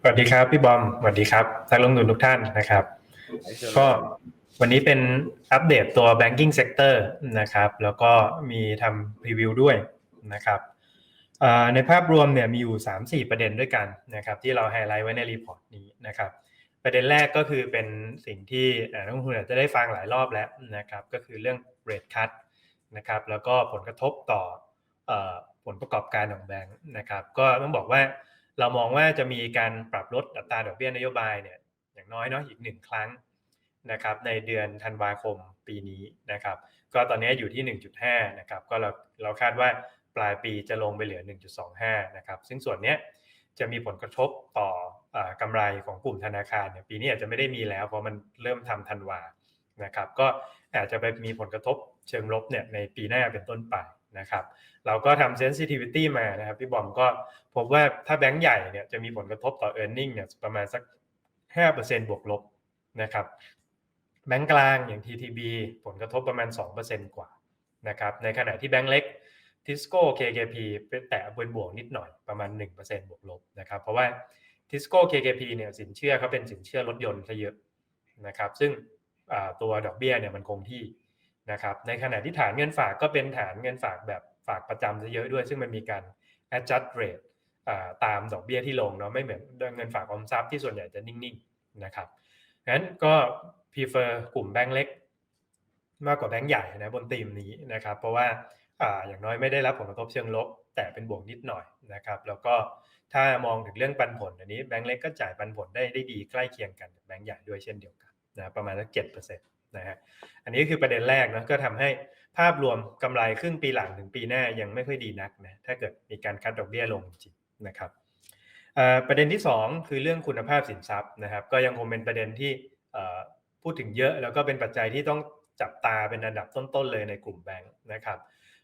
สวัสดีครับพี่บอมสวัสดีครับนักลงทุนทุกท่านนะครับ ก็วันนี้เป็นอัปเดตตัว banking sector นะครับ แล้วก็มีทำรีวิวด้วยนะครับในภาพรวมเนี่ยมีอยู่ 3-4 ประเด็นด้วยกันนะครับ ที่เราไฮไลท์ไว้ในรีพอร์ตนี้นะครับ ประเด็นแรกก็คือเป็นสิ่งที่นักลงทุนอาจจะได้ฟังหลายรอบแล้วนะครับ ก็คือเรื่อง rate cut นะครับ แล้วก็ผลกระทบต่อผลประกอบการของแบงค์นะครับ ก็ต้องบอกว่า เรามองว่าจะมีการปรับลดอัตราดอกเบี้ยนโยบายเนี่ยอย่างน้อยเนาะอีกหนึ่งครั้งนะครับในเดือนธันวาคมปีนี้นะครับก็ตอนนี้อยู่ที่ 1.5นะครับก็เราเราคาดว่าปลายปีจะลงไปเหลือ 1.25นะครับซึ่งส่วนนี้จะมีผลกระทบต่ออกำไรของกลุ่มธนาคารเนี่ยปีนี้อาจจะไม่ได้มีแล้วเพราะมันเริ่มทำธันวานะครับก็อาจจะไปมีผลกระทบเชิงลบเนี่ยในปีหน้าเป็นต้นไป นะครับเราก็ทำ sensitivity มานะครับพี่บอมก็พบว่าถ้าแบงก์ใหญ่เนี่ยจะมีผลกระทบต่อ e a r n i n g เนี่ยประมาณสัก 5%บวกลบนะครับแบงก์กลางอย่าง TTB ผลกระทบประมาณ 2%กว่านะครับในขณะที่แบงก์เล็ก Tisco KKP เป็นแตะบนบวกนิดหน่อยประมาณ 1%บวกลบนะครับเพราะว่า Tisco KKP เนี่ยสินเชื่อเขาเป็นสินเชื่อรถยนต์ซะเยอะนะครับซึ่งตัวดอกเบี้ยเนี่ยมันคงที่ นะครับในขณะที่ฐานเงินฝากก็เป็นฐานเงินฝากแบบฝากประจำซะเยอะด้วย ซึ่งมันมีการ adjust rate ตามดอกเบี้ยที่ลงเนาะไม่เหมือนเงินฝากออมทรัพย์ที่ส่วนใหญ่จะนิ่งๆนะครับงั้นก็ prefer กลุ่มแบงก์เล็ก มากกว่าแบงก์ใหญ่นะบนธีมนี้นะครับ เพราะว่าอย่างน้อยไม่ได้รับผลกระทบเชิงลบ แต่เป็นบวกนิดหน่อยนะครับ แล้วก็ถ้ามองถึงเรื่องปันผลอันนี้แบงก์เล็กก็จ่ายปันผลได้ได้ดีใกล้เคียงกันแบงก์ใหญ่ด้วยเช่นเดียวกันนะประมาณสักเจ็ดเปอร์เซ็นต์ นะฮะอันนี้คือประเด็นแรกนะก็ทำให้ภาพรวมกำไรครึ่งปีหลังถึงปีหน้ายังไม่ค่อยดีนักนะถ้าเกิดมีการคัดดอกเบี้ยลงจริงนะครับประเด็นที่ 2 คือเรื่องคุณภาพสินทรัพย์นะครับ ก็ยังคงเป็นประเด็นที่พูดถึงเยอะแล้วก็เป็นปัจจัยที่ต้องจับตาเป็นอันดับต้นๆเลยในกลุ่มแบงค์นะครับ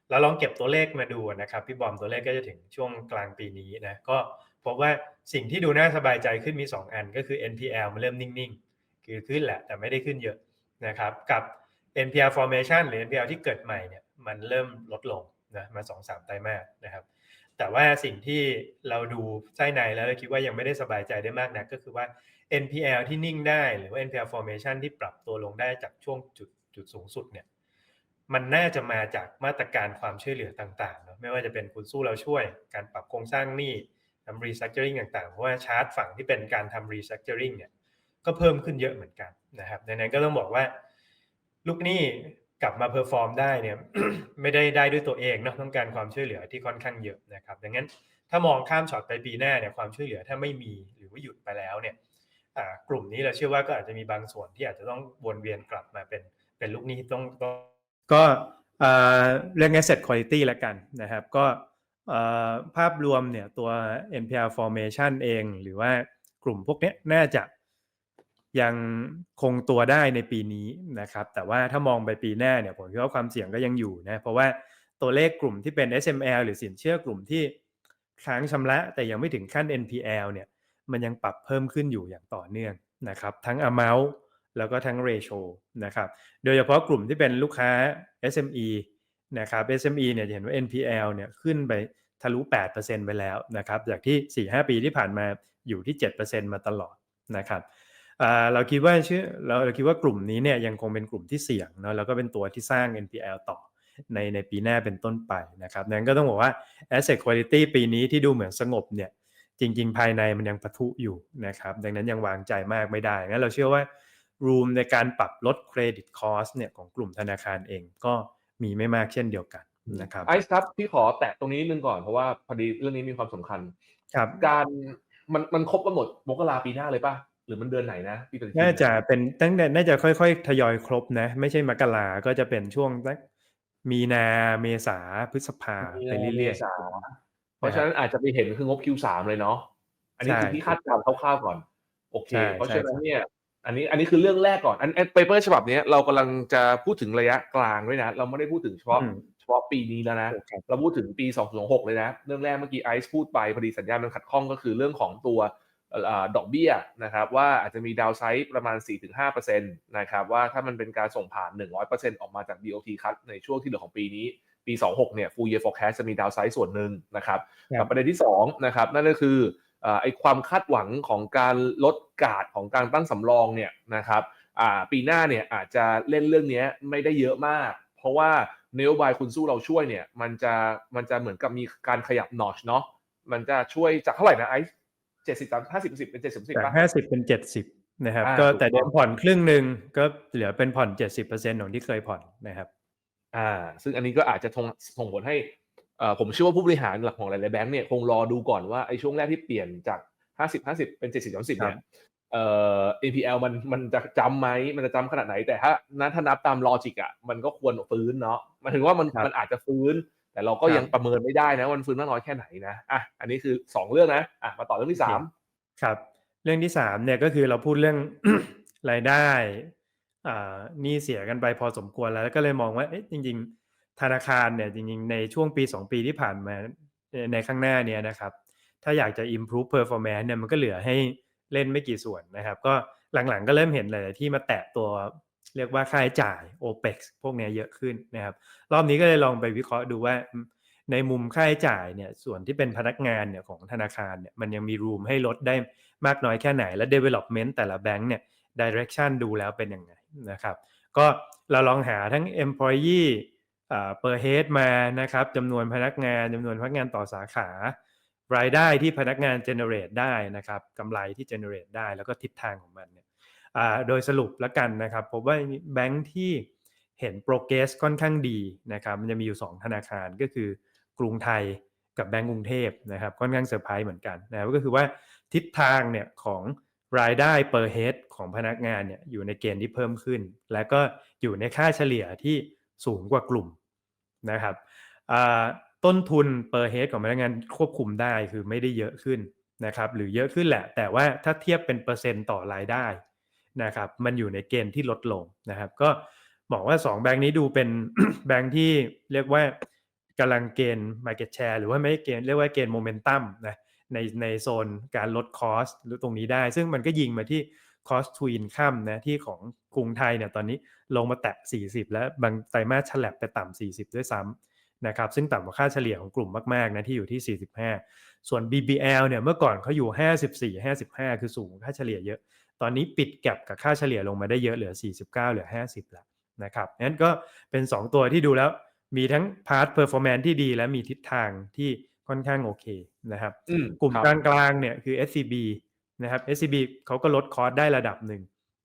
เราลองเก็บตัวเลขมาดูนะครับพี่บอมตัวเลขก็จะถึงช่วงกลางปีนี้นะก็พบว่าสิ่งที่ดูน่าสบายใจขึ้นมี 2 อันก็คือ NPL มันเริ่มนิ่งๆ คือขึ้นแหละแต่ไม่ได้ขึ้นเยอะ นะครับกับ NPL formation หรือ NPL ที่เกิดใหม่เนี่ยมันเริ่มลดลงนะมา2-3ไตรมาสนะครับ แต่ว่าสิ่งที่เราดูไส้ในแล้วเราคิดว่ายังไม่ได้สบายใจได้มากนะก็คือว่า NPL ที่นิ่งได้หรือว่า NPL formation ที่ปรับตัวลงได้จากช่วงจุดจุดสูงสุดเนี่ยมันน่าจะมาจากมาตรการความช่วยเหลือต่างๆเนาะไม่ว่าจะเป็นคุณสู้เราช่วย การปรับโครงสร้างหนี้ทำ restructuring ต่างๆ เพราะว่าชาร์ตฝั่งที่เป็นการทำ restructuring เนี่ย ก็เพิ่มขึ้นเยอะเหมือนกันนะครับดังนั้นก็ต้องบอกว่า ลูกหนี้กลับมาเพอร์ฟอร์มได้เนี่ยไม่ได้ได้ด้วยตัวเองเนาะต้องการความช่วยเหลือที่ค่อนข้างเยอะนะครับ ดังนั้นถ้ามองข้ามช็อตไปปีหน้าเนี่ยความช่วยเหลือถ้าไม่มีหรือว่าหยุดไปแล้วเนี่ยกลุ่มนี้เราเชื่อว่าก็อาจจะมีบางส่วนที่อาจจะต้องวนเวียนกลับมาเป็นเป็นลูกหนี้ต้องก็เรื่อง asset quality ละกันนะครับ ก็ภาพรวมเนี่ยตัว NPL formation เอง หรือว่ากลุ่มพวกนี้น่าจะ ยังคงตัวได้ในปีนี้นะครับ แต่ว่าถ้ามองไปปีหน้าเนี่ยผมคิดว่าความเสี่ยงก็ยังอยู่นะเพราะว่าตัวเลขกลุ่มที่เป็น SML หรือสินเชื่อกลุ่มที่ค้างชำระแต่ยังไม่ถึงขั้น NPL เนี่ยมันยังปรับเพิ่มขึ้นอยู่อย่างต่อเนื่องนะครับ ทั้ง amount แล้วก็ทั้ง ratio นะครับ โดยเฉพาะกลุ่มที่เป็นลูกค้า SME นะครับ SME เนี่ยเห็นว่า NPL เนี่ยขึ้นไปทะลุ 8%ไปแล้วนะครับ จากที่ 4-5 ปีที่ผ่านมาอยู่ที่ 7%มาตลอดนะครับ เราคิดว่าชื่อเราเราคิดว่ากลุ่มนี้เนี่ยยังคงเป็นกลุ่มที่เสี่ยงเนาะแล้วก็เป็นตัวที่สร้าง NPL ต่อในในปีหน้าเป็นต้นไปนะครับนั้นก็ต้องบอกว่า asset quality ปีนี้ที่ดูเหมือนสงบเนี่ยจริง ๆ ภายในมันยังปะทุอยู่นะครับดังนั้นยังวางใจมากไม่ได้งั้นเราเชื่อว่า room ในการปรับลด credit cost เนี่ยของกลุ่มธนาคารเองก็มีไม่มากเช่นเดียวกันนะครับไอซ์ครับพี่ขอแตะตรงนี้นึงก่อนเพราะว่าพอดีเรื่องนี้มีความสำคัญครับการมันมันครบกันหมดมกราปีหน้าเลยป่ะห รือมันเดือนไหนนะพี่เป็นน่าจะเป็นตั้งแต่น่าจะค่อยๆ ทยอยครบนะ ไม่ใช่มกราก็จะเป็นช่วงตั้งมีนาเมษาพฤษภาไปเรื่อยๆเพราะฉะนั้นอาจจะไปเห็นคืองบ Q3 เลยเนาะอันนี้คือที่คาดการณ์คร่าวๆก่อน โอเค เพราะฉะนั้นเนี่ย อันนี้อันนี้คือเรื่องแรกก่อนอันเปเปอร์ฉบับนี้เรากำลังจะพูดถึงระยะกลางด้วยนะ เราไม่ได้พูดถึงเฉพาะเฉพาะปีนี้แล้วนะ เราพูดถึงปี 2026 เลยนะ เรื่องแรกเมื่อกี้ไอซ์พูดไปพอดีสัญญาณมันขัดข้องก็คือเรื่องของตัว ดอกเบี้ยนะครับว่าอาจจะมีดาวไซด์ประมาณ 4-5%นะครับว่าถ้ามันเป็นการส่งผ่าน 100%ออกมาจาก BOT คัดในช่วงที่เหลือของปีนี้ปี 26 เนี่ย full year forecast จะมีดาวไซด์ส่วนหนึ่งนะครับกับประเด็นที่2นะครับนั่นก็คือเอ่อไอความคาดหวังของการลดการ์ดของการตั้งสำรองเนี่ยนะครับอ่าปีหน้าเนี่ยอาจจะเล่นเรื่องเนี้ยไม่ได้เยอะมาก เพราะว่านโยบายคุณสู้เราช่วยเนี่ยมันจะมันจะเหมือนกับมีการขยับนอชเนาะมันจะช่วยจากเท่าไหร่นะไอ้ เจ็ดสิบสามห้าสิบสิบเป็นเจ็ดสิบสิบจากป่ะห้าสิบเป็นเจ็ดสิบนะครับอ่าก็ถูกแต่เดิต้มองผ่อนครึ่งหนึ่งก็เหลือเป็นผ่อนเจ็ดสิบเปอร์เซ็นของที่เคยผ่อนนะครับ อ่า ซึ่งอันนี้ก็อาจจะส่งส่งผลให้เอ่อผมเชื่อว่าผู้บริหารหลักของหลายๆแบงก์เนี่ยคงรอดูก่อนว่าไอ้ช่วงแรกที่เปลี่ยนจาก50 50เป็น70 30เนี่ยเอ่อ NPL มันมันจะจำไหมมันจะจำขนาดไหนแต่ถ้านั้นถ้านับตามลอจิกอะมันก็ควรฟื้นเนาะหมันถึงว่ามันครับมันอาจจะฟื้น แต่เราก็ครับยังประเมินไม่ได้นะว่ามันฟื้นมากน้อยแค่ไหนนะอะอันนี้คือ 2 เรื่องนะอะมาต่อเรื่องที่สามครับ เรื่องที่สามเนี่ยก็คือเราพูดเรื่องรายได้อ่าหนี่เสียกันไปพอสมควรแล้วแล้วก็เลยมองว่าเอ๊ะจริง ๆ ธนาคารเนี่ยจริง ๆ ในช่วงปี 2 ปีที่ผ่านมาในในข้างหน้าเนี่ยนะครับ ถ้าอยากจะ improve performance เนี่ยมันก็เหลือให้เล่นไม่กี่ส่วนนะครับ ก็หลังๆก็เริ่มเห็นหลายๆที่มาแตะตัว เรียกว่าค่าใช้จ่าย OPEX พวกนี้เยอะขึ้นนะครับ รอบนี้ก็เลยลองไปวิเคราะห์ดูว่า ในมุมค่าใช้จ่ายเนี่ยส่วนที่เป็นพนักงานเนี่ยของธนาคารเนี่ยมันยังมีรูมให้ลดได้มากน้อยแค่ไหน และ development แต่ละแบงก์เนี่ย direction ดูแล้วเป็นยังไงนะครับ ก็เราลองหาทั้ง employee อ่า per head มานะครับจำนวนพนักงานจำนวนพนักงานต่อสาขารายได้ที่พนักงาน generate ได้นะครับกำไรที่ generate ได้แล้วก็ทิศทางของมันเนี่ย โดยสรุปแล้วกันนะครับพบว่าแบงค์ที่เห็น progress ค่อนข้างดีนะครับมันจะมีอยู่ 2 ธนาคารก็คือกรุงไทยกับแบงก์กรุงเทพนะครับค่อนข้างเซอร์ไพรส์เหมือนกันนะก็คือว่าทิศทางเนี่ยของรายได้ per head ของพนักงานเนี่ยอยู่ในเกณฑ์ที่เพิ่มขึ้น และก็อยู่ในค่าเฉลี่ยที่สูงกว่ากลุ่มนะครับต้นทุน per head ของพนักงานควบคุมได้คือไม่ได้เยอะขึ้นนะครับหรือเยอะขึ้นแหละ แต่ว่าถ้าเทียบเป็นเปอร์เซ็นต์ต่อรายได้ นะครับมันอยู่ในเกณฑ์ที่ลดลงนะครับก็บอกว่า 2 แบงค์นี้ดูเป็นแบงค์ที่เรียกว่ากำลังเกณฑ์ market share หรือว่าไม่เกณฑ์เรียกว่าเกณฑ์ momentum นะในในโซนการลดคอสหรือตรงนี้ได้ ซึ่งมันก็ยิงมาที่ cost to income นะที่ของกรุงไทยเนี่ยตอนนี้ลงมาแตะ 40 แล้วบางไตรมาสฉลับไปต่ำ40 ด้วยซ้ำนะครับซึ่งต่ำกว่าค่าเฉลี่ยของกลุ่มมากๆนะที่อยู่ที่ 45 ส่วน BBL เนี่ยเมื่อก่อนเขาอยู่ 54 55 คือสูงค่าเฉลี่ยเยอะ ตอนนี้ปิดแก็บกับค่าเฉลี่ยลงมาได้เยอะเหลือ 49 เหลือ 50 แล้วนะครับนั้นก็เป็น 2 ตัวที่ดูแล้วมีทั้งพาร์ทเพอร์ฟอร์แมนที่ดี และมีทิศทางที่ค่อนข้างโอเคนะครับอืมกลุ่มครับกลางๆเนี่ยคือ SCB นะครับ SCB เขาก็ลดคอร์สได้ระดับหนึ่ง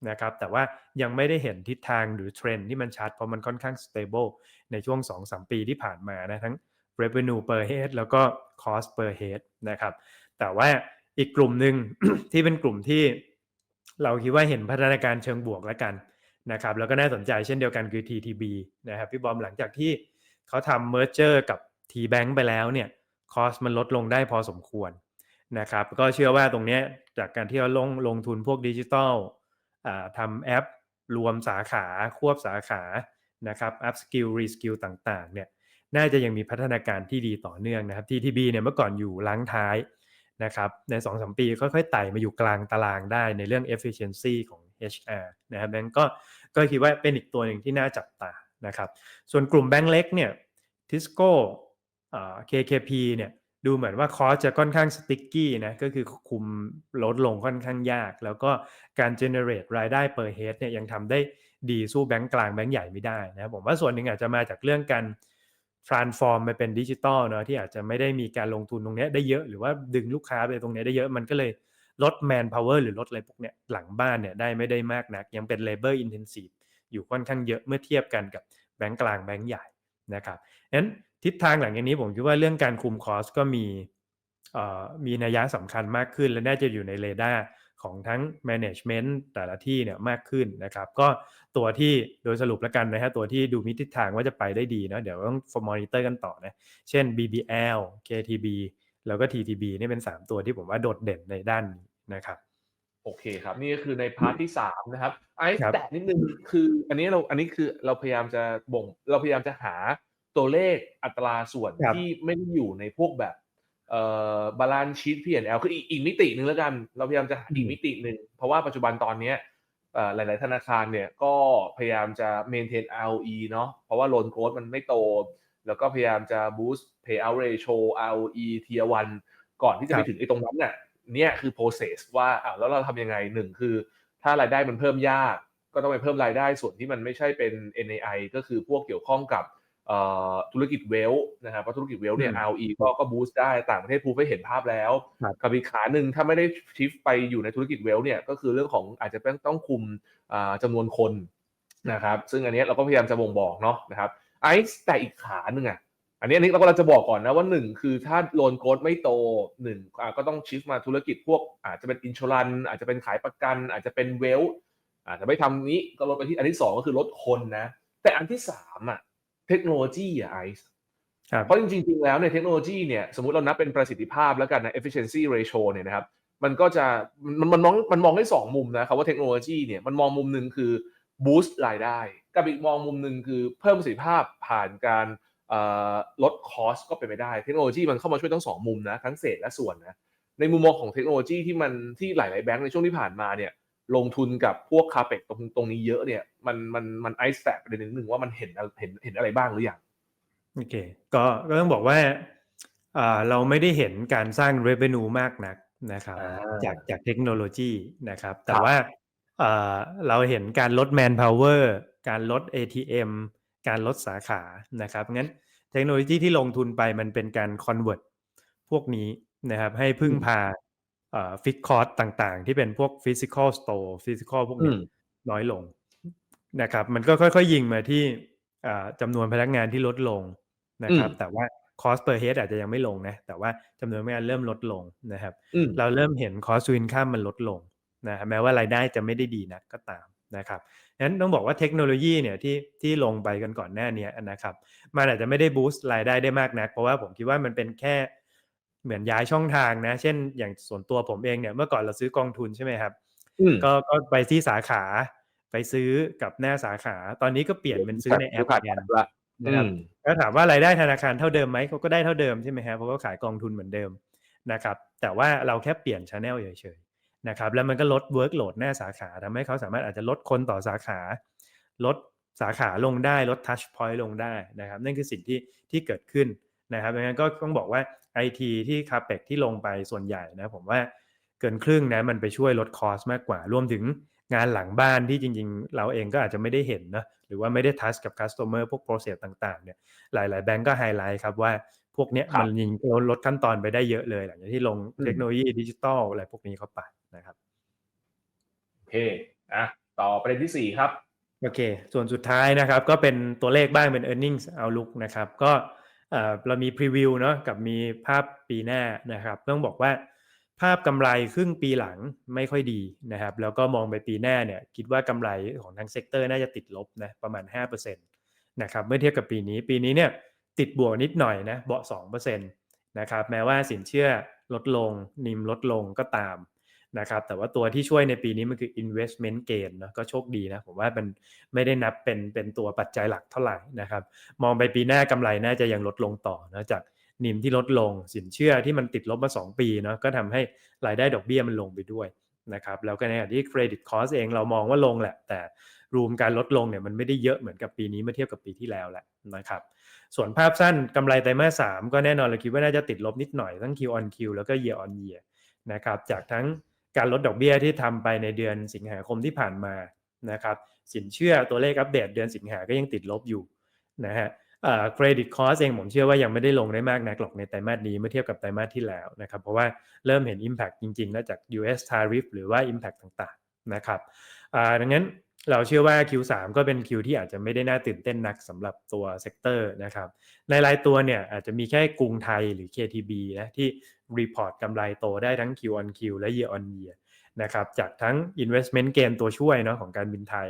นะครับแต่ว่ายังไม่ได้เห็นทิศทางหรือเทรนด์ที่มันชัด เพราะมันค่อนข้าง stable ในช่วง 2-3 ปีที่ผ่านมานะทั้ง revenue per head แล้วก็ cost per head นะครับแต่ว่าอีกกลุ่มหนึ่งที่เป็นกลุ่มที่ เราคิดว่าเห็นพัฒนาการเชิงบวกแล้วกันนะครับ แล้วก็น่าสนใจเช่นเดียวกันคือ TTB นะครับพี่บอมหลังจากที่เขาทำ merger กับ T-Bank ไปแล้วเนี่ยคอสมันลดลงได้พอสมควรนะครับก็เชื่อว่าตรงนี้จากการที่เราลงลงทุนพวกดิจิทัลทำแอป รวมสาขาควบสาขานะครับ up skill re skill ต่างๆเนี่ยน่าจะยังมีพัฒนาการที่ดีต่อเนื่องนะครับ TTB เนี่ยเมื่อก่อนอยู่ล้างท้าย นะครับใน2-3ปีค่อยๆไต่มาอยู่กลางตารางได้ในเรื่อง efficiency ของ HR นะครับนั้นก็ก็คิดว่าเป็นอีกตัวหนึ่งที่น่าจับตานะครับ ส่วนกลุ่มแบงก์เล็กเนี่ยทิสโก้อ่า KKP เนี่ยดูเหมือนว่าคอสจะค่อนข้างสติ๊กกี้นะก็คือคุมลดลงค่อนข้างยาก แล้วก็การ generate รายได้ per head เนี่ยยังทำได้ดีสู้แบงก์กลางแบงก์ใหญ่ไม่ได้นะผมว่าส่วนหนึ่งอาจจะมาจากเรื่องการ transform ไปเป็นดิจิตอลเนาะที่อาจจะไม่ได้มีการลงทุนตรงนี้ได้เยอะหรือว่าดึงลูกค้าไปตรงนี้ได้เยอะมันก็เลยลด man power หรือลดอะไรพวกเนี้ยหลังบ้านเนี่ยได้ไม่ได้มากนัก ยังเป็น labor intensive อยู่ค่อนข้างเยอะเมื่อเทียบกันกับแบงก์กลางแบงก์ใหญ่นะครับงั้นทิศทางหลังจากนี้ผมคิดว่าเรื่องการคุมคอสก็มีเอ่อมีนัยยะสำคัญมากขึ้น และน่าจะอยู่ในเรดาร์ ของทั้ง management แต่ละที่เนี่ยมากขึ้นนะครับ ก็ตัวที่โดยสรุปแล้วกันนะฮะตัวที่ดูมีทิศทางว่าจะไปได้ดีเนาะเดี๋ยวต้องมอนิเตอร์กันต่อนะ เช่น BBL KTB แล้วก็ TTB นี่เป็น 3 ตัวที่ผมว่าโดดเด่นในด้านนี้นะครับโอเคครับนี่ก็คือในพาร์ทที่สามนะครับไอ้ครับแต่นิดนึงคืออันนี้เราอันนี้คือเราพยายามจะบ่ง เราพยายามจะหาตัวเลขอัตราส่วนครับที่ไม่ได้อยู่ในพวกแบบ เอ่อบาลานซ์ชีต P&L คืออีกอีกมิติหนึ่งแล้วกัน เราพยายามจะหาอีกมิติหนึ่งเพราะว่าปัจจุบันตอนเนี้ยเอ่อหลาย ๆ ธนาคารเนี่ยก็พยายามจะ maintain ROE เนาะเพราะว่า loan growth มันไม่โต แล้วก็พยายามจะ boost payout ratio ROE tier 1ก่อนที่จะคไปรับถึงไอ้ตรงนั้นน่ะเนี่ยคือ process ว่าอ่าแล้วเราทำยังไงหนึ่งคือ ถ้ารายได้มันเพิ่มยาก ก็ต้องไปเพิ่มรายได้ส่วนที่มันไม่ใช่เป็น NAI ก็คือพวกเกี่ยวข้องกับเอ่อ ธุรกิจเวลนะครับเพราะธุรกิจเวลเนี่ยอืม ROE ก็ก็บูสต์ได้ต่างประเทศพูดให้เห็นภาพแล้วครับกับอีกขาหนึ่งถ้าไม่ได้ชิฟไปอยู่ในธุรกิจเวลเนี่ยก็คือเรื่องของอาจจะต้องต้องคุมอ่าจำนวนคนนะครับซึ่งอันเนี้ยเราก็พยายามจะบ่งบอกเนาะนะครับไอซ์แต่อีกขาหนึ่งอะอันนี้อันนี้เราก็เราจะบอกก่อนนะว่าหนึ่งคือถ้าโลนโกดไม่โตหนึ่งอ่าก็ต้องชิฟมาธุรกิจพวกอาจจะเป็นอินช r รันอาจจะเป็นขายประกัน อาจจะเป็นเวลอาจจะไม่ทำนี้ก็ลดไปที่อันที่สองก็คือลดคนนะแต่อันที่สามอะ เทคโนโลยีอะไอซ์ครับเพราะจริงๆจริงแล้วเนี่ยเทคโนโลยีเนี่ยสมมติเรานับเป็นประสิทธิภาพแล้วกันนะ efficiency ratio เนี่ยนะครับมันก็จะมันมันมองมันมองได้สองมุมนะครับว่าเทคโนโลยีเนี่ยมันมองมุมหนึ่งคือ boost รายได้ กับอีกมองมุมหนึ่งคือเพิ่มประสิทธิภาพผ่านการเอ่อลดคอสก็เป็นไปได้ เทคโนโลยีมันเข้ามาช่วยทั้งสองมุมนะทั้งเศษและส่วนนะในมุมมองของเทคโนโลยีที่มันที่หลาย ๆ แบงก์ในช่วงที่ผ่านมาเนี่ย ลงทุนกับพวกคาเปกตรงตรงนี้เยอะเนี่ย มันมันมันไอซ์แตกประเด็นหนึ่งว่ามันเห็นเห็นเห็นอะไรบ้างหรือยังโอเคก็ก็ต้องบอกว่าอ่าเราไม่ได้เห็นการสร้าง revenue มากนักนะครับอ่าจากจากเทคโนโลยีนะครับ แต่ครับว่าอ่าเราเห็นการลด manpower การลด ATM การลดสาขานะครับงั้นเทคโนโลยีที่ลงทุนไปมันเป็นการ convert พวกนี้นะครับให้พึ่งพา ฟิกคอร์สต่างๆ ที่เป็นพวก physical store physical พวกอืนี้มน้อยลงนะครับมันก็ค่อยๆ ยิงมาที่อ่าจำนวนพนักงานที่ลดลงนะครับอืมแต่ว่า cost per head อาจจะยังไม่ลงนะ แต่ว่าจำนวนพนักงานเริ่มลดลงนะครับอืมเราเริ่มเห็น cost to income มันลดลงนะครับแม้ว่ารายได้จะไม่ได้ดีนักก็ตามนะครับนั้นต้องบอกว่าเทคโนโลยีเนี่ยที่ที่ลงไปกันก่อนหน้าเนี้ยนะครับ มันอาจจะไม่ได้บูสต์รายได้ได้มากนัก เพราะว่าผมคิดว่ามันเป็นแค่ เหมือนย้ายช่องทางนะ เช่น อย่างส่วนตัวผมเองเนี่ยเมื่อก่อนเราซื้อกองทุนใช่ไหมครับอืมก็ก็ไปที่สาขา ไปซื้อกับหน้าสาขา ตอนนี้ก็เปลี่ยนเป็นซื้อในแอปผ่านแทนละนะครับอืมแล้วถามว่ารายได้ธนาคารเท่าเดิมไหมเขาก็ได้เท่าเดิมใช่ไหมฮะเพราะว่าขายกองทุนเหมือนเดิมนะครับ แต่ว่าเราแค่เปลี่ยนช anel เฉยๆนะครับ แล้วมันก็ลด workload หน้าสาขาทำให้เขาสามารถอาจจะลดคนต่อสาขา ลดสาขาลงได้ลด touch point ลงได้นะครับ นั่นคือสิ่งที่ที่เกิดขึ้นนะครับดังนั้นก็ต้องบอกว่า IT ที่ capex ที่ลงไปส่วนใหญ่นะผมว่าเกินครึ่งนะมันไปช่วยลดคอสมากกว่ารวมถึงงานหลังบ้านที่จริงๆ เราเองก็อาจจะไม่ได้เห็นนะหรือว่าไม่ได้ทัชกับ customer พวก process ต่างๆเนี่ยหลายๆแบงก์ก็ไฮไลท์ครับว่าพวกเนี้ยครับมันยิงลดขั้นตอนไปได้เยอะเลย หลังจากที่ลงอืมเทคโนโลยีดิจิตอลอะไรพวกนี้เข้าไปนะครับโอเคอะต่อประเด็นที่สี่ครับ โอเค ส่วนสุดท้ายนะครับ ก็เป็นตัวเลขบ้างเป็น e a r n i n g s outlook นะครับ ก็เอ่อเรามีพรีวิวเนาะกับมีภาพปีหน้านะครับต้องบอกว่าภาพกำไรครึ่งปีหลังไม่ค่อยดีนะครับ แล้วก็มองไปปีหน้าเนี่ยคิดว่ากำไรของทั้งเซกเตอร์น่าจะติดลบนะประมาณ 5%นะครับเมื่อเทียบกับปีนี้ปีนี้เนี่ยติดบวกนิดหน่อยนะเบาะ2%นะครับแม้ว่าสินเชื่อลดลงนิมลดลงก็ตาม นะครับแต่ว่าตัวที่ช่วยในปีนี้มันคือ investment gain เนอะก็โชคดีนะผมว่ามันไม่ได้นับเป็นเป็นตัวปัจจัยหลักเท่าไหร่นะครับมองไปปีหน้ากำไรน่าจะยังลดลงต่อนะจากนิมที่ลดลงสินเชื่อที่มันติดลบมา 2 ปีเนาะก็ทำให้รายได้ดอกเบี้ยมันลงไปด้วยนะครับแล้วก็ในขณะที่เครดิตคอสเองเรามองว่าลงแหละ แต่รูมการลดลงเนี่ยมันไม่ได้เยอะเหมือนกับปีนี้เมื่อเทียบกับปีที่แล้วแหละนะครับส่วนภาพสั้นกำไรไตรมาสสามก็แน่นอนเราคิดว่าน่าจะติดลบนิดหน่อยทั้ง Q on Q แล้วก็ year on year นะครับจากทั้ง การลดดอกเบี้ยที่ทำไปในเดือนสิงหาคมที่ผ่านมานะครับสินเชื่อตัวเลขอัปเดตเดือนสิงหาก็ยังติดลบอยู่นะฮะเครดิตคอสเองผมเชื่อว่ายังไม่ได้ลงได้มากนักหรอกในไตรมาสนี้เมื่อเทียบกับไตรมาสที่แล้วนะครับเพราะว่าเริ่มเห็น Impact จริงๆแล้วจาก US tariff หรือว่า Impact ต่างๆนะครับดังนั้น เราเชื่อว่า Q3 ก็เป็น Q ที่อาจจะไม่ได้น่าตื่นเต้นนักสำหรับตัวเซกเตอร์นะครับในรายตัวเนี่ยอาจจะมีแค่กรุงไทยหรือ KTB นะที่รีพอร์ตกำไรโตได้ทั้ง Q on Q และ Year on Year นะครับจากทั้ง investment gain ตัวช่วยเนาะของการบินไทย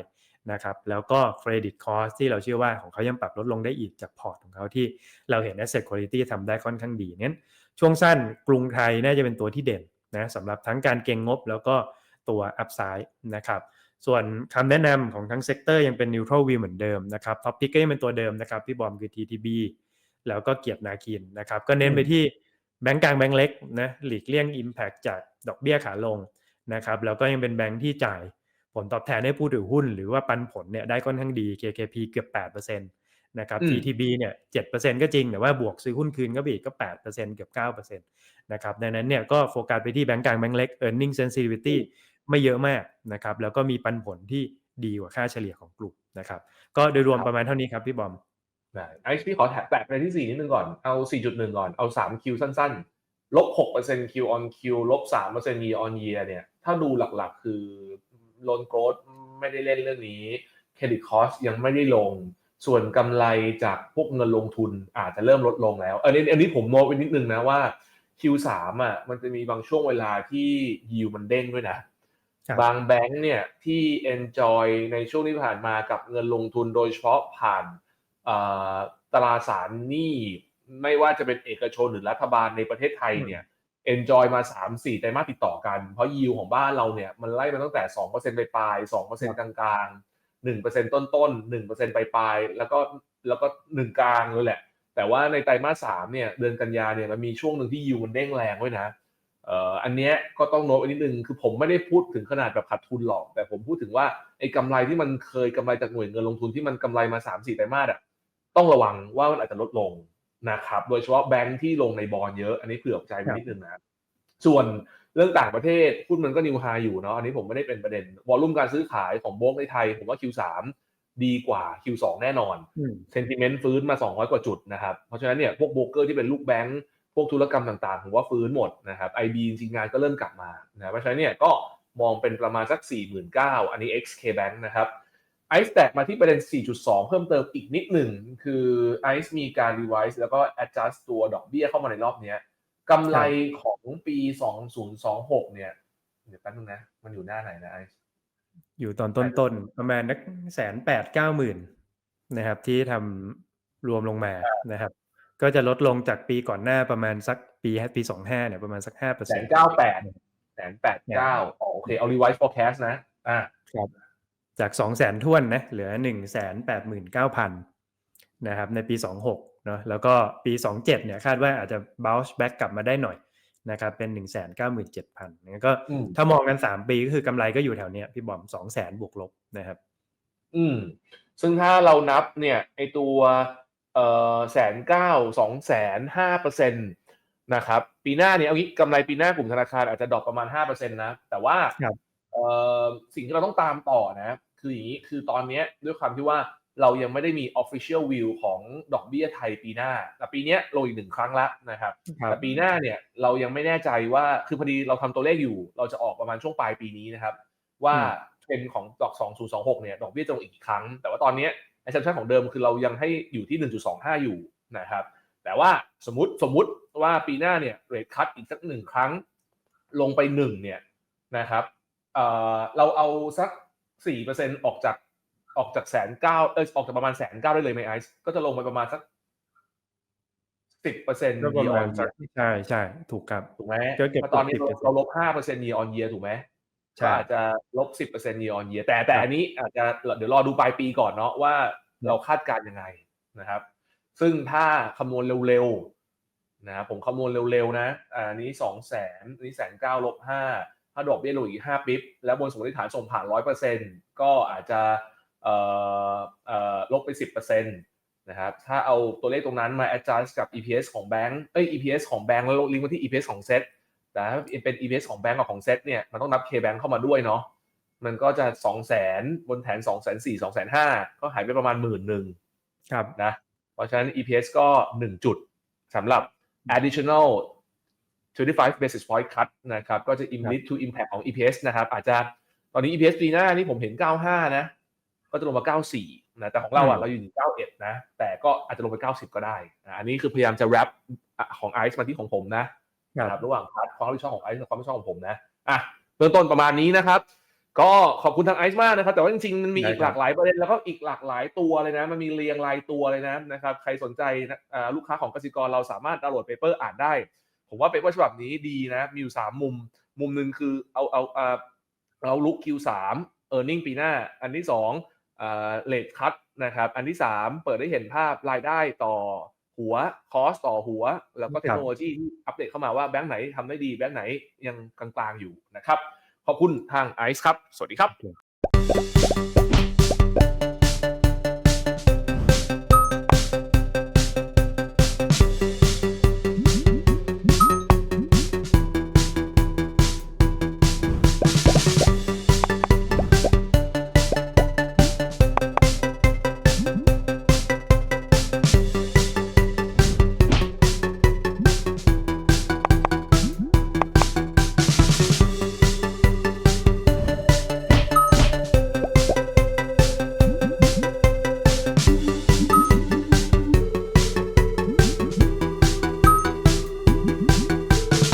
นะครับแล้วก็ credit cost ที่เราเชื่อว่าของเขายังปรับลดลงได้อีกจากพอร์ตของเขาที่เราเห็น asset quality ทำได้ค่อนข้างดีนั้นช่วงสั้นกรุงไทยน่าจะเป็นตัวที่เด่นนะสำหรับทั้งการเก็งงบแล้วก็ตัว upside นะครับ ส่วนคำแนะนำของทั้งเซกเตอร์ยังเป็น neutral view เหมือนเดิมนะครับท็อปพิกก็ยังเป็นตัวเดิมนะครับ พี่บอมคือ TTB แล้วก็เกียรตินาคินนะครับ ก็เน้นไปที่แบงก์กลางแบงก์เล็กนะหลีกเลี่ยง Impact จากดอกเบี้ยขาลงนะครับแล้วก็ยังเป็นแบงก์ที่จ่ายผลตอบแทนให้ผู้ถือหุ้น หรือว่าปันผลเนี่ยได้ค่อนข้างดี KKP เกือบ8%นนะครับอืม GTB เนี่ย7%ก็จริงแต่ว่าบวกซื้อหุ้นคืนก็ไปอีกก็8%เกือบ9%นะครับดังนั้นเนี่ยก็โฟกัสไปที่แบงก์กลางแบงก์เล็ก earning sensitivity ไม่เยอะมากนะครับแล้วก็มีปันผลที่ดีกว่าค่าเฉลี่ยของกลุ่มนะครับก็โดยรวมประมาณเท่านี้ครับพี่บอมได้ไอซ์พี่ขอแตะแตะไปที่สี่นิดนึงก่อน เอา 4.1 ก่อน เอา3คิวสั้นๆ ลบ 6% Q on Q ลบ 3% year on year เนี่ย ถ้าดูหลักๆ คือ loan growth ไม่ได้เล่นเรื่องนี้ credit cost ยังไม่ได้ลง ส่วนกำไรจากพวกเงินลงทุนอาจจะเริ่มลดลงแล้ว อันนี้อันนี้ผมโน้ตไว้นิดนึงนะว่า Q3 อะ มันจะมีบางช่วงเวลาที่ yield มันเด้งด้วยนะครั บบางแบงค์เนี่ยที่ enjoy ในช่วงที่ผ่านมากับเงินลงทุนโดยเฉพาะผ่านเอ่อตราสารหนี้ไม่ว่าจะเป็นเอกชนหรือรัฐบาลในประเทศไทยเนี่ย enjoy มา 3-4ไตรมาสติดต่อกัน เพราะยิวของบ้านเราเนี่ยมันไล่มาตั้งแต่ 2%ไปปลายๆ2%กลางๆ1%ต้นต้นๆ1%ไปปลายๆแล้วก็แล้วก็หนึ่งกลางเลยแหละ แต่ว่าในไตรมาสสามเนี่ยเดือนกันยาเนี่ยมันมีช่วงหนึ่งที่ยิวมันเด้งแรงด้วยนะเอ่ออันเนี้ยก็ต้องโน้ตไว้นิดนึงคือผมไม่ได้พูดถึงขนาดแบบขาดทุนหรอก แต่ผมพูดถึงว่าไอ้กำไรที่มันเคยกำไรจากหน่วยเงินลงทุนที่มันกำไรมา3 4ไตรมาสอะต้องระวังว่ามันอาจจะลดลงนะครับโดยเฉพาะแบงค์ที่ลงในบอลเยอะ อันนี้เผื่อใจไว้นิดนึงนะส่วนเรื่องต่างประเทศหุ้นมันก็นิวไฮอยู่เนาะอันนี้ผมไม่ได้เป็นประเด็นวอลลุ่มการซื้อขายของโบรกในไทย ผมว่า Q3 ดีกว่า Q2 แน่นอนอืมเซนติเมนต์ฟื้นมา 200 กว่าจุดนะครับเพราะฉะนั้นเนี่ยพวกโบรกเกอร์ที่เป็นลูกแบงก์ พวกธุรกรรมต่างๆผมว่าฟื้นหมดนะครับ IB จริงๆงานก็เริ่มกลับมานะเพราะฉะนั้นเนี่ยก็มองเป็นประมาณสัก 49,000อันนี้ XK Bank นะครับไอซ์แตกมาที่ประเด็น 4.2 เพิ่มเติมอีกนิดหนึ่ง คือไอซ์มีการ revise แล้วก็ adjust ตัวดอกเบี้ยเข้ามาในรอบนี้กำไรของปี 2026 เนี่ย เดี๋ยวแป๊บนึงนะ มันอยู่หน้าไหนนะไอซ์อยู่ตอนต้นๆ ประมาณนักแสนแปดเก้าหมื่นนะครับ ที่ทำรวมลงมานะครับ ก็จะลดลงจากปีก่อนหน้าประมาณสักปีปีสองห้าเนี่ยประมาณสักห้าเปอร์แสเซ็นนต์เก้าแปดแสนแปดเก้าโอเคเอา revise forecast นะอ่าจากสองแสนท่วนนะเหลือหนึ่งแสนแปดหมื่นเก้าพันนะครับในปีสองหกเนาะแล้วก็ปีสองเจ็ดเนี่ยคาดว่าอาจจะ bounce back กลับมาได้หน่อยนะครับเป็นหนึ่งแสนเก้าหมื่นเจ็ดพันงั้นก็อืมถ้ามองกันสามปีก็คือกำไรก็อยู่แถวเนี้ยพี่บอมสองแสนบวกลบนะครับ อืมซึ่งถ้าเรานับเนี่ยไอตัว เอ่อแสนเก้าสองแสนห้าเปอร์เซ็นตนะครับปีหน้าเนี่ยเอางี้กำไรปีหน้ากลุ่มธนาคารอาจจะดรอปประมาณห้าเปอร์เซ็นต์นะ แต่ว่าครับเอ่อสิ่งที่เราต้องตามต่อนะคืออย่างนี้คือตอนเนี้ยด้วยความที่ว่าเรายังไม่ได้มี official view ของดอกเบี้ยไทยปีหน้า แต่ปีเนี้ยลงอีกหนึ่งครั้งละนะครับ แต่ปีหน้าเนี่ยเรายังไม่แน่ใจว่า คือพอดีเราทำตัวเลขอยู่ เราจะออกประมาณช่วงปลายปีนี้นะครับ ว่าเทรนด์ของดอก 2026 เนี่ย ดอกเบี้ยจะลงอีกครั้ง แต่ว่าตอนเนี้ ไอ s ซ m p t i o n ของเดิมคือเรายังให้อยู่ที่ 1.25 อยู่นะครับ แต่ว่าสมมติสมมติว่าปีหน้าเนี่ยเรทคัตอีกสักหนึ่งครั้งลงไปหนึ่งเนี่ยนะครับเอ่อเราเอาสัก 4%ออกจากออกจากแสนเก้าเออออกจากประมาณแสนเก้าได้เลยไหมไอซ์ก็จะลงไปประมาณสัก10%ก็ประมาณ year on สักใช่ใช่ถูกครับถูกไหมก็เก็บเพราะตอนนี้ตกเราเราลบห้าเปอร์เซ็นต์ year on year ถูกไหมใช่ ก็อาจจะลบสิบเปอร์เซ็นต์ year on year แต่แต่ครับอันนี้อาจจะเดี๋ยวรอดูปลายปีก่อนเนาะว่าเราคาดการณ์ยังไงนะครับ ซึ่งถ้าคำนวณเร็วๆนะครับผมคำนวณเร็วๆนะอ่าอันนี้สองแสนอันนี้แสนเก้าลบห้าถ้าดอกเบี้ยลงอีกห้าปิ๊บแล้วบนสมมติฐานส่งผ่านร้อยเปอร์เซ็นก็อาจจะเอ่อเอ่อลบไปสิบเปอร์เซ็นต์นะครับถ้าเอาตัวเลขตรงนั้นมา adjust กับ EPS ของแบงก์เอ้ย EPS ของแบงก์แล้วลิงก์มาที่ EPS ของเซ็ต แต่ถ้าเป็น EPS ของแบงก์กับของเซ็ตเนี่ยมันต้องนับ K-Bank เข้ามาด้วยเนาะมันก็จะ2 0 0 0 0 0บนแผน2 4 0 0 0 2 5 0 0ก็หายไปประมาณหมื่นหนึ่งครับนะเพราะฉะนั้น EPS ก็1จุดสำหรับ additional 25 basis point cut นะครับก็จะ lead to impact ของ EPS นะครับอาจจะตอนนี้ EPS ปีหน้านี่ผมเห็น 95 นะ ก็จะลงมา 94 นะแต่ของเราอือะมเราอยู่ที่91 นะ แต่ก็อาจจะลงไป 90 ก็ได้นะอันนี้คือพยายามจะ wrap อะของ ICE มาที่ของผมนะ นะครับระหว่างพาร์ทความรับผิดชอบของไอซ์กับความรับผิดชอบของผมนะอะเบื้องต้นประมาณนี้นะครับ ก็ขอบคุณทางไอซ์มากนะครับ แต่ว่าจริงๆมันมีได้อีกครับหลากหลายประเด็นแล้วก็อีกหลากหลายตัวเลยนะ มันมีเรียงรายตัวเลยนะนะครับ ใครสนใจนะอ่าลูกค้าของกสิกรเราสามารถดาวน์โหลดเปเปอร์อ่านได้ ผมว่าเปเปอร์ฉบับนี้ดีนะ มีอยู่สามมุม มุมหนึ่งคือเอาเอาเอาเอาลุก Q3 e a r n i n g ปีหน้า อันที่สองอ่าเลทคัตนะครับ อันที่สามเปิดได้เห็นภาพรายได้ต่อ หัวคอสต่อหัว แล้วก็เทคโนโลยีที่อัปเดตเข้ามาว่าแบงค์ไหนทำได้ดีแบงค์ไหนยังกลางๆอยู่นะครับ ขอบคุณทางไอซ์ครับ สวัสดีครับ